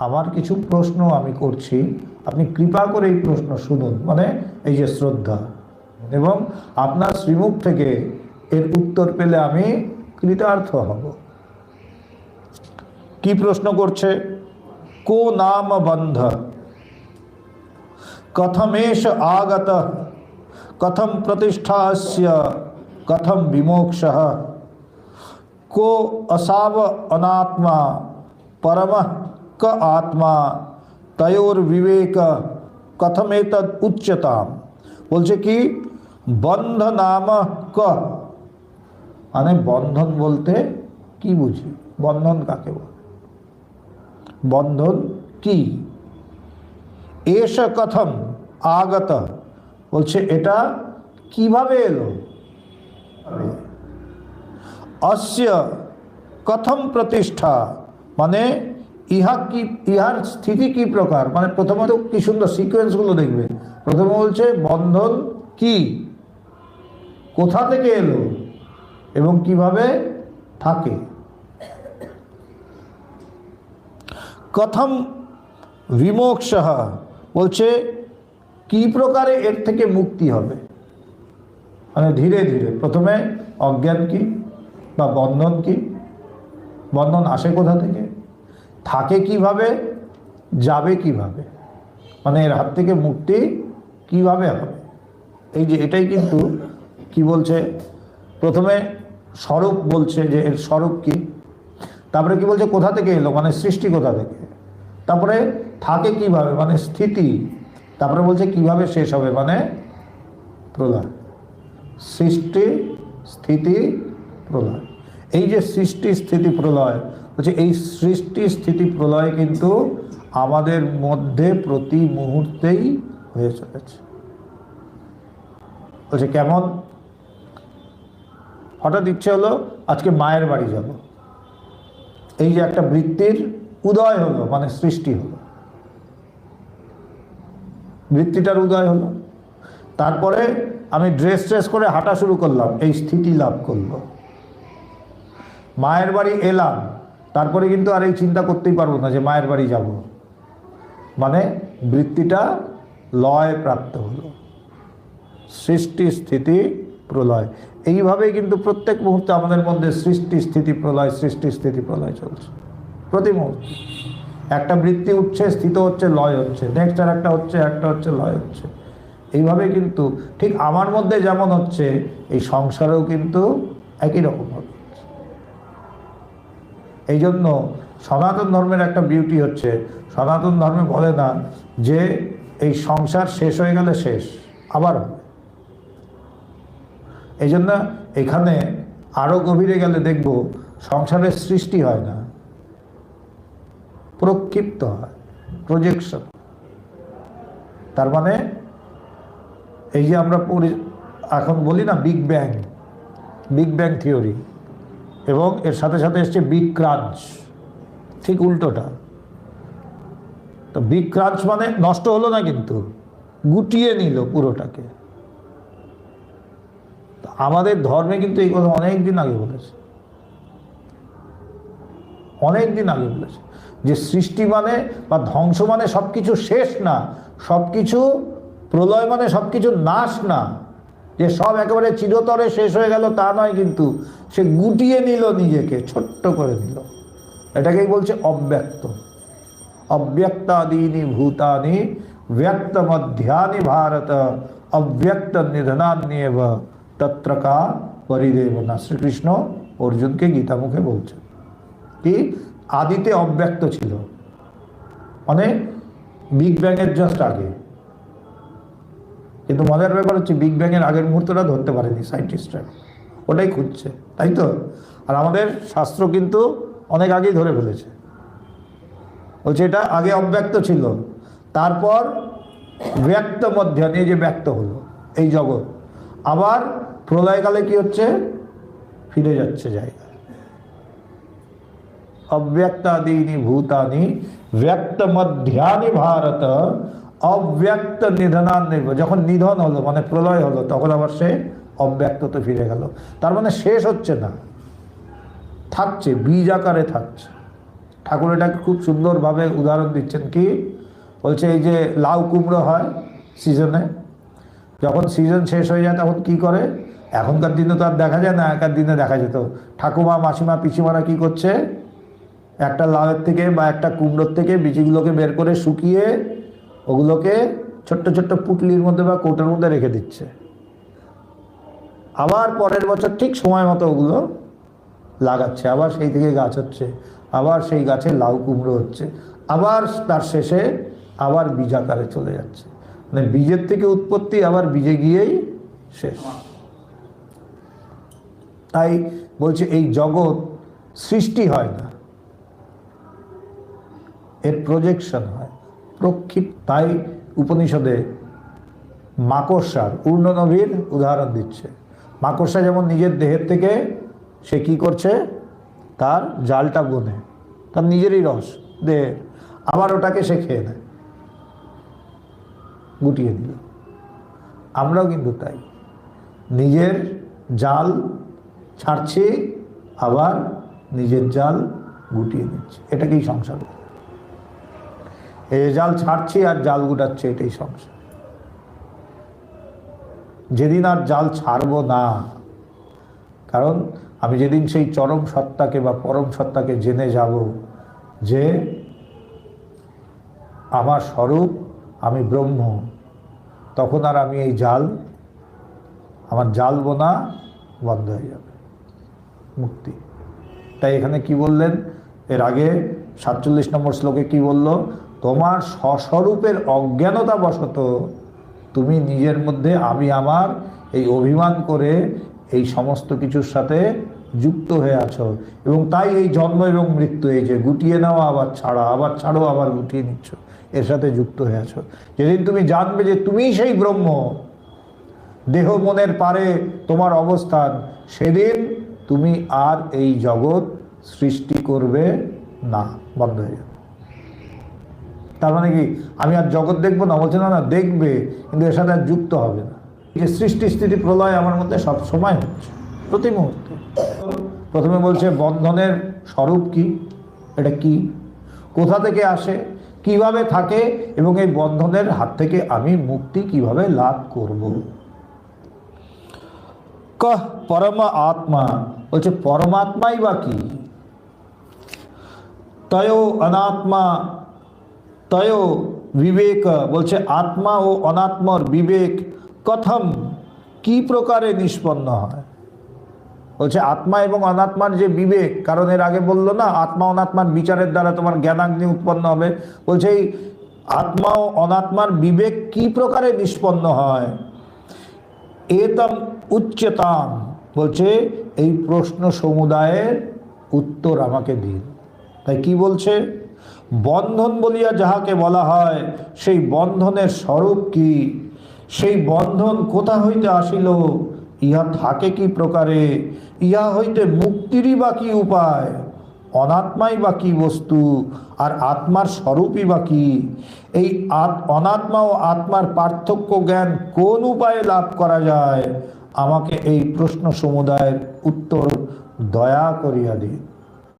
আমার কিছু প্রশ্ন আমি করছি আপনি কৃপা করে এই প্রশ্ন শুনুন মানে এই যে শ্রদ্ধা এবং আপনার শ্রীমুখ থেকে এর উত্তর পেলে আমি কৃতার্থ হব কি প্রশ্ন করছে কো নাম বন্ধ কথমেশ আগত কথম প্রতিষ্ঠাস্য কথম বিমোক্ষ को असाव अनात्मा परम क आत्मा তয়োর বিবেক কথমেত উচ্চতাম বলছে কি বন্ধ নাম ক মানে বন্ধন বলতে কি বুঝি বন্ধন কাকে বল বন্ধন কি এস কথম আগত বলছে এটা কীভাবে এলো অস্য কথম প্রতিষ্ঠা মানে ইহা কি, ইহার স্থিতি কি প্রকার? মানে প্রথমত কি সুন্দর সিকোয়েন্সগুলো দেখবে। প্রথমে বলছে, বন্ধন কি? কোথা থেকে এলো? এবং কীভাবে থাকে? কথম বিমোক্ষ বলছে, কি প্রকারে এর থেকে মুক্তি হবে? মানে ধীরে ধীরে, প্রথমে অজ্ঞান কি বা বন্ধন কি? বন্ধন আসে কোথা থেকে? থাকে কীভাবে, যাবে কীভাবে? মানে এর হাত থেকে মুক্তি কীভাবে হবে? এই যে এটাই কিন্তু কি বলছে? প্রথমে স্বরূপ বলছে যে এর স্বরূপ কি? তারপরে কি বলছে, কোথা থেকে এলো? মানে সৃষ্টি কোথা থেকে? তারপরে থাকে কীভাবে? মানে স্থিতি। তারপরে বলছে, কীভাবে শেষ হবে? মানে প্রলয় সৃষ্টি, স্থিতি প্রলয় এই যে সৃষ্টি, স্থিতি, প্রলয় বলছে, এই সৃষ্টি স্থিতি প্রলয় কিন্তু আমাদের মধ্যে প্রতি মুহূর্তেই হয়ে চলেছে। বলছে, কেমন? হঠাৎ ইচ্ছে হলো, আজকে মায়ের বাড়ি যাব। এই যে একটা বৃত্তির উদয় হলো মানে সৃষ্টি হলো। বৃত্তিটার উদয় হলো। তারপরে আমি ড্রেস ট্রেস করে হাঁটা শুরু করলাম, এই স্থিতি লাভ করল। মায়ের বাড়ি এলাম তারপরে কিন্তু আর এই চিন্তা করতেই পারব না যে মায়ের বাড়ি যাব। মানে বৃত্তিটা লয় প্রাপ্ত হলো। সৃষ্টি স্থিতি প্রলয়। এইভাবেই কিন্তু প্রত্যেক মুহূর্তে আমাদের মধ্যে সৃষ্টি স্থিতি প্রলয়, সৃষ্টি স্থিতি প্রলয় চলছে। প্রতি মুহূর্তে। একটা বৃত্তি উঠছে, স্থিত হচ্ছে, লয় হচ্ছে। নেক্সট আর একটা হচ্ছে একটা হচ্ছে, লয় হচ্ছে। এইভাবে কিন্তু ঠিক আমার মধ্যে যেমন হচ্ছে, এই সংসারেও কিন্তু একই রকম হবে। এই জন্য সনাতন ধর্মের একটা বিউটি হচ্ছে, সনাতন ধর্মে বলে না যে এই সংসার শেষ হয়ে গেলে শেষ, আবার এই জন্য এখানে আরও গভীরে গেলে দেখব সংসারের সৃষ্টি হয় না, প্রক্ষিপ্ত হয় প্রজেকশন তার মানে এই যে আমরা এখন বলি না big bang big bang theory এবং এর সাথে সাথে এসছে বিগ ক্রাঞ্চ ঠিক উল্টোটা। তো বিগ ক্রাঞ্চ মানে নষ্ট হলো না কিন্তু, গুটিয়ে নিল পুরোটাকে। আমাদের ধর্মে কিন্তু এই কথা অনেক দিন আগে বলেছে। অনেক দিন আগে বলেছে যে সৃষ্টি মানে বা ধ্বংস মানে সব কিছু শেষ না সব কিছু প্রলয় মানে সব কিছু নাশ না। যে সব একেবারে চিরতরে শেষ হয়ে গেল তা নয় কিন্তু সে গুটিয়ে নিল নিজেকে, ছোট্ট করে নিল। এটাকেই বলছে অব্যক্ত। অব্যক্তাদীনি ভূতানি ব্যক্ত মধ্যানি ভারত অব্যক্ত নিধনান্যেব তত্র কা পরিদেবনা শ্রীকৃষ্ণ অর্জুনকে গীতামুখে বলছেন কি, আদিতে অব্যক্ত ছিল। মানে বিগ ব্যাংয়ের জাস্ট আগে। কিন্তু মজার ব্যাপার হচ্ছে বিগ ব্যাংয়ের আগের মুহূর্তটা ধরতে পারেনি সায়েন্টিস্টরা ওটাই খুঁজছে তাই তো? আর আমাদের শাস্ত্র কিন্তু অনেক আগেই ধরে ফেলেছে। বলছে এটা আগে অব্যক্ত ছিল, তারপর ব্যক্ত মধ্যাহ্নে যে ব্যক্ত হলো, এই জগৎ। আবার প্রলয়কালে কি হচ্ছে? ফিরে যাচ্ছে জায়গায়। অব্যক্তাদীনি ভূতানি, ব্যক্ত মধ্যানি ভারত অব্যক্ত নিধনান্বিব যখন নিধন হলো মানে প্রলয় হলো, তখন আবার সে অব্যক্ততে ফিরে গেল। তার মানে শেষ হচ্ছে না। থাকছে, বীজ আকারে থাকছে। ঠাকুর এটাকে খুব সুন্দরভাবে উদাহরণ দিচ্ছেন কি? বলছে এই যে লাউ কুমড়ো হয় সিজনে, যখন সিজন শেষ হয়ে যায় তখন কি করে? এখনকার দিনে তো আর দেখা যায় না, একার দিনে দেখা যেত। ঠাকুমা, মাসিমা, পিসিমারা কি করছে? একটা লাউয়ের থেকে বা একটা কুমড়োর থেকে বীজগুলোকে বের করে শুকিয়ে ওগুলোকে ছোট্ট ছোট্ট পুটলির মধ্যে বা কৌটোর মধ্যে রেখে দিচ্ছে। আবার পরের বছর ঠিক সময় মতো ওগুলো লাগাচ্ছে। আবার সেই থেকে গাছ হচ্ছে, আবার সেই গাছে লাউ কুমড়ো হচ্ছে, আবার তার শেষে আবার বীজ আকারে চলে যাচ্ছে। মানে বীজের থেকে উৎপত্তি আবার বীজে গিয়েই শেষ। তাই বলছে এই জগৎ সৃষ্টি হয় না, এর প্রজেকশন হয়। প্রক্ষিপ তাই উপনিষদে মাকড়সার উর্ণনবীর উদাহরণ দিচ্ছে। মাকড়সা যেমন নিজের দেহের থেকে, সে কি করছে? তার জালটা বোনে, তার নিজেরই রস, দেহের। আবার ওটাকে সে খেয়ে নেয়, গুটিয়ে দিল। আমরাও কিন্তু তাই। নিজের জাল ছাড়ছি, আবার নিজের জাল গুটিয়ে নিচ্ছি। এটাকেই সংসার। এই জাল ছাড়ছি আর জাল গুটাচ্ছে, এটাই সংসার যেদিন আর জাল ছাড়বো না, কারণ আমি যেদিন সেই চরম সত্তাকে বা পরম সত্তাকে জেনে যাব যে আমার স্বরূপ আমি ব্রহ্ম, তখন আর আমি এই জাল, আমার জাল বোনা বন্ধ হয়ে যাবে, মুক্তি। তাই এখানে কি বললেন? এর আগে সাতচল্লিশ নম্বর শ্লোকে কি বলল? তোমার স্বস্বরূপের অজ্ঞানতা বশত তুমি নিজের মধ্যে আমি আমার এই অভিমান করে এই সমস্ত কিছুর সাথে যুক্ত হয়ে আছো। এবং তাই এই জন্ম এবং মৃত্যু, এই যে গুটিয়ে নেওয়া আবার ছাড়া, আবার ছাড়ো, আবার গুটিয়ে নিচ্ছ, এর সাথে যুক্ত হয়ে আছো। যেদিন তুমি জানবে যে তুমিই সেই ব্রহ্ম, দেহ মনের পারে তোমার অবস্থান, সেদিন তুমি আর এই জগৎ সৃষ্টি করবে না। বন্ধ হয়ে যাবে। তার মানে কি, আমি আর জগৎ দেখব না? বলছে, না না, দেখবে, কিন্তু এর সাথে আর যুক্ত হবে না। যে সৃষ্টি স্থিতি প্রলয় আমার মধ্যে সব সময় হচ্ছে, প্রতি মুহূর্তে। প্রথমে বলছে, বন্ধনের স্বরূপ কি? এটা কি? কোথা থেকে আসে? কীভাবে থাকে? এবং এই বন্ধনের হাত থেকে আমি মুক্তি কীভাবে লাভ করব? কহ, পরম আত্মা। বলছে, পরমাত্মাই বা কি? তয় অনাত্মা তয় বিবেক, বলছে, আত্মা ও অনাত্মার বিবেক কথম, কি প্রকারে নিষ্পন্ন হয়? বলছে, আত্মা এবং অনাত্মার যে বিবেক, কারণ এর আগে বলল না, আত্মা অনাত্মার বিচারের দ্বারা তোমার জ্ঞানাগ্নি উৎপন্ন হবে। বলছে, এই আত্মা ও অনাত্মার বিবেক কি প্রকারে নিষ্পন্ন হয়? এতম উচ্চতাম। বলছে, এই প্রশ্ন সমুদায়ের উত্তর আমাকে দিন। তাই কি বলছে? বন্ধন বলিয়া যাহাকে বলা হয়, সেই বন্ধনের স্বরূপ কি? সেই বন্ধন কোথা হইতে আসিল? ইহা থাকে কি প্রকারে? ইহা হইতে মুক্তিরই বা কি উপায়? অনাত্মাই বা কি বস্তু? আর আত্মার স্বরূপই বা কি? এই অনাত্মা ও আত্মার পার্থক্য জ্ঞান কোন উপায়ে লাভ করা যায়? আমাকে এই প্রশ্ন সমুদায়ের উত্তর দয়া করিয়া দিন।